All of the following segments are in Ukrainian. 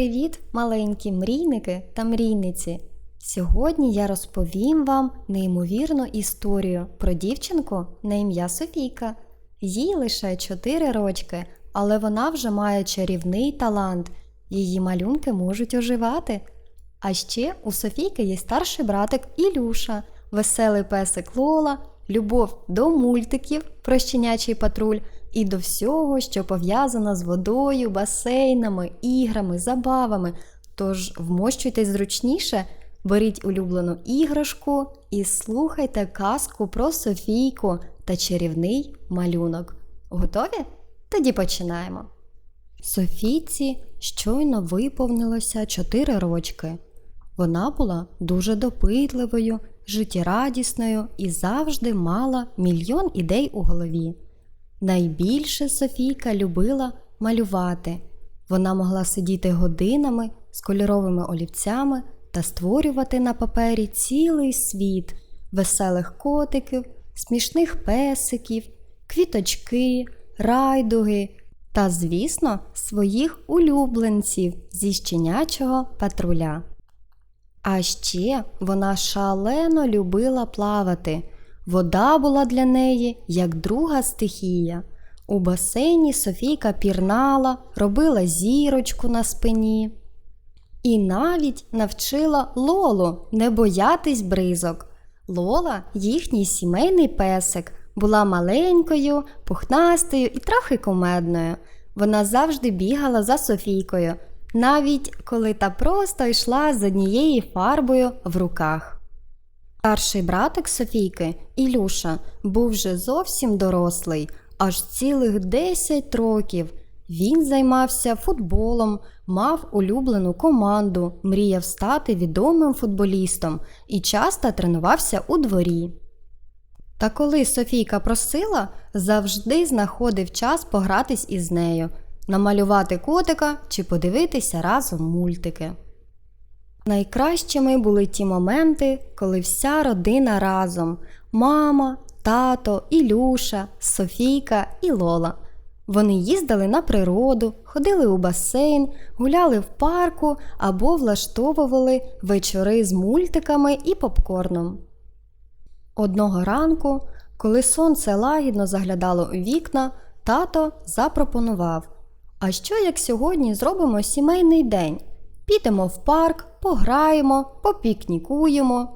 Привіт, маленькі мрійники та мрійниці! Сьогодні я розповім вам неймовірну історію про дівчинку на ім'я Софійка. Їй лише 4 рочки, але вона вже має чарівний талант. Її малюнки можуть оживати. А ще у Софійки є старший братик Ілюша, веселий песик Лола, любов до мультиків про щенячий патруль і до всього, що пов'язано з водою, басейнами, іграми, забавами. Тож вмощуйтесь зручніше, беріть улюблену іграшку і слухайте казку про Софійку та чарівний малюнок. Готові? Тоді починаємо. Софійці щойно виповнилося 4 рочки. Вона була дуже допитливою, життєрадісною і завжди мала мільйон ідей у голові. Найбільше Софійка любила малювати. Вона могла сидіти годинами з кольоровими олівцями та створювати на папері цілий світ веселих котиків, смішних песиків, квіточки, райдуги та, звісно, своїх улюбленців зі щенячого патруля. А ще вона шалено любила плавати. Вода була для неї як друга стихія. У басейні Софійка пірнала, робила зірочку на спині. І навіть навчила Лолу не боятись бризок. Лола, їхній сімейний песик, була маленькою, пухнастою і трохи кумедною. Вона завжди бігала за Софійкою, навіть коли та просто йшла з однією фарбою в руках. Старший братик Софійки, Ілюша, був вже зовсім дорослий, аж цілих 10 років. Він займався футболом, мав улюблену команду, мріяв стати відомим футболістом і часто тренувався у дворі. Та коли Софійка просила, завжди знаходив час погратись із нею, намалювати котика чи подивитися разом мультики. Найкращими були ті моменти, коли вся родина разом мама, тато, Ілюша, Софійка і Лола. Вони їздили на природу, ходили у басейн, гуляли в парку або влаштовували вечори з мультиками і попкорном. Одного ранку, коли сонце лагідно заглядало у вікна, тато запропонував: А що як сьогодні зробимо сімейний день? Підемо в парк, пограємо, попікнікуємо.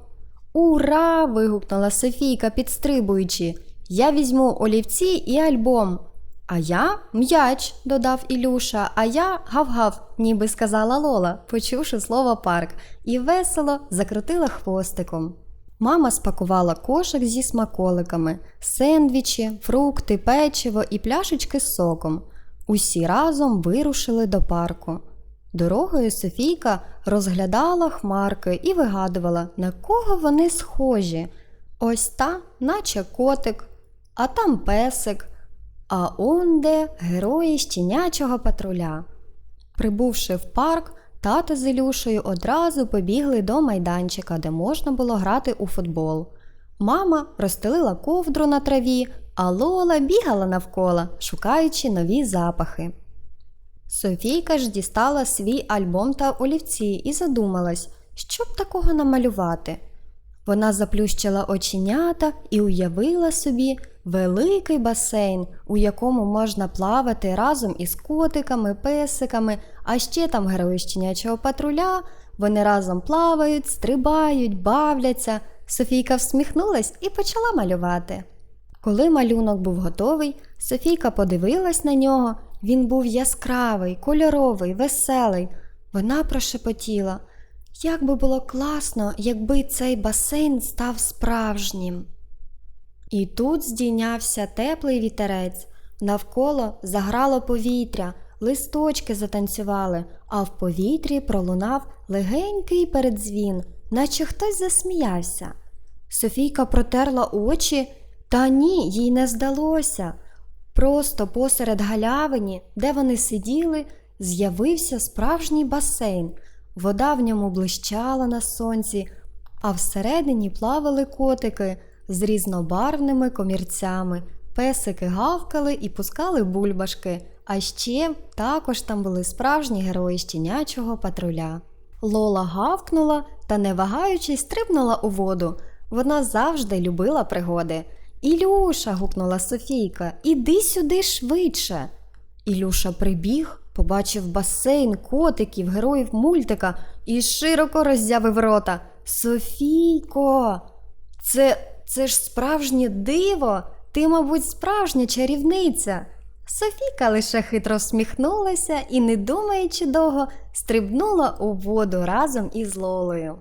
Ура! вигукнула Софійка, підстрибуючи. Я візьму олівці і альбом. А я м'яч, додав Ілюша, а я гав-гав, ніби сказала Лола, почувши слово парк, і весело закрутила хвостиком. Мама спакувала кошик зі смаколиками, сендвічі, фрукти, печиво і пляшечки з соком. Усі разом вирушили до парку. Дорогою Софійка розглядала хмарки і вигадувала, на кого вони схожі. Ось та, наче котик, а там песик, а онде герої щенячого патруля. Прибувши в парк, тато з Ілюшею одразу побігли до майданчика, де можна було грати у футбол. Мама розстелила ковдру на траві, а Лола бігала навколо, шукаючи нові запахи. Софійка ж дістала свій альбом та олівці і задумалась, що б такого намалювати. Вона заплющила оченята і уявила собі великий басейн, у якому можна плавати разом із котиками, песиками, а ще там герої щенячого патруля. Вони разом плавають, стрибають, бавляться. Софійка всміхнулась і почала малювати. Коли малюнок був готовий, Софійка подивилась на нього. Він був яскравий, кольоровий, веселий. Вона прошепотіла. Як би було класно, якби цей басейн став справжнім. І тут здійнявся теплий вітерець, навколо заграло повітря, листочки затанцювали, а в повітрі пролунав легенький передзвін, наче хтось засміявся. Софійка протерла очі, та ні, їй не здалося. Просто посеред галявині, де вони сиділи, з'явився справжній басейн. Вода в ньому блищала на сонці, а всередині плавали котики з різнобарвними комірцями. Песики гавкали і пускали бульбашки, А ще також там були справжні герої щенячого патруля. Лола гавкнула та, не вагаючись, стрибнула у воду. Вона завжди любила пригоди. Ілюша. гукнула Софійка, іди сюди швидше. Ілюша прибіг, побачив басейн, котиків, героїв мультика і широко роззявив рота. Софійко, це, це ж справжнє диво. Ти, мабуть, справжня чарівниця. Софійка лише хитро всміхнулася і, не думаючи довго, стрибнула у воду разом із Лолою.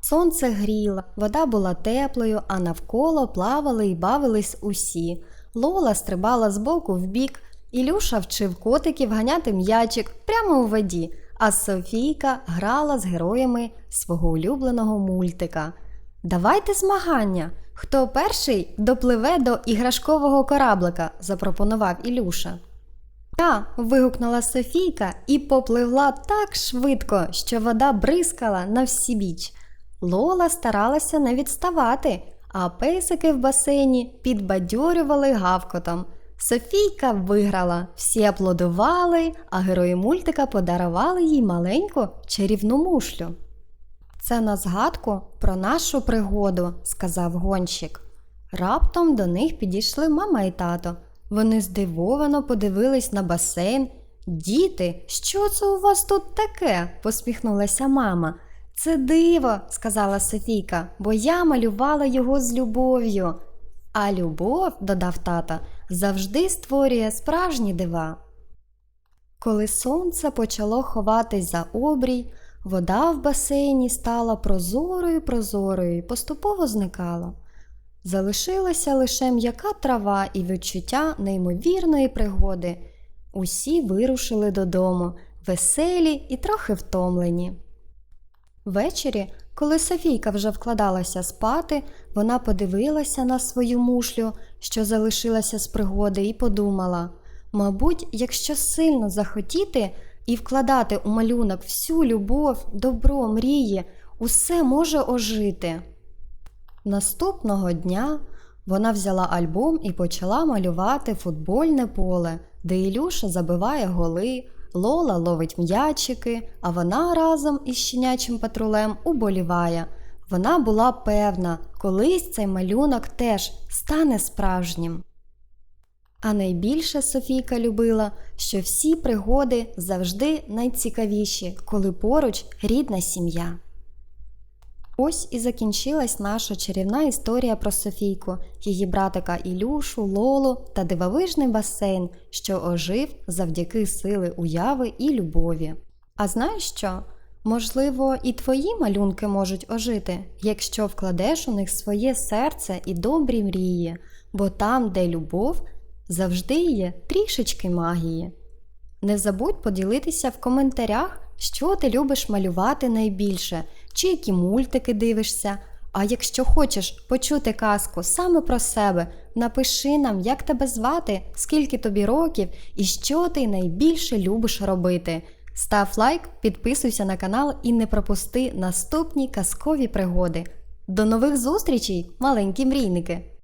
Сонце гріло, вода була теплою, а навколо плавали і бавились усі. Лола стрибала з боку в бік, Ілюша вчив котиків ганяти м'ячик прямо у воді, а Софійка грала з героями свого улюбленого мультика. Давайте змагання. Хто перший допливе до іграшкового кораблика, запропонував Ілюша. Я. вигукнула Софійка і попливла так швидко, що вода бризкала на всі біч. Лола старалася не відставати, а песики в басейні підбадьорювали гавкотом. Софійка виграла, всі аплодували, а герої мультика подарували їй маленьку чарівну мушлю. Це на згадку про нашу пригоду, сказав гонщик. Раптом до них підійшли мама і тато. Вони здивовано подивились на басейн. Діти, що це у вас тут таке? посміхнулася мама. Це диво, сказала Софійка, бо я малювала його з любов'ю. А любов, додав тата, завжди створює справжні дива. Коли сонце почало ховатись за обрій, вода в басейні стала прозорою прозорою і поступово зникала. Залишилася лише м'яка трава і відчуття неймовірної пригоди. Усі вирушили додому, веселі і трохи втомлені. Ввечері, коли Софійка вже вкладалася спати, вона подивилася на свою мушлю, що залишилася з пригоди, і подумала мабуть, якщо сильно захотіти і вкладати у малюнок всю любов, добро, мрії, усе може ожити. Наступного дня вона взяла альбом і почала малювати футбольне поле, де Ілюша забиває голи, Лола ловить м'ячики, а вона разом із щенячим патрулем уболіває. Вона була певна, колись цей малюнок теж стане справжнім. А найбільше Софійка любила, що всі пригоди завжди найцікавіші, коли поруч рідна сім'я. Ось і закінчилась наша чарівна історія про Софійку, її братика Ілюшу, Лолу та дивовижний басейн, що ожив завдяки сили уяви і любові. А знаєш що? Можливо, і твої малюнки можуть ожити, якщо вкладеш у них своє серце і добрі мрії, бо там, де любов, завжди є трішечки магії. Не забудь поділитися в коментарях, що ти любиш малювати найбільше, чи які мультики дивишся. А якщо хочеш почути казку саме про себе, напиши нам, як тебе звати, скільки тобі років і що ти найбільше любиш робити. Став лайк, підписуйся на канал і не пропусти наступні казкові пригоди. До нових зустрічей, маленькі мрійники!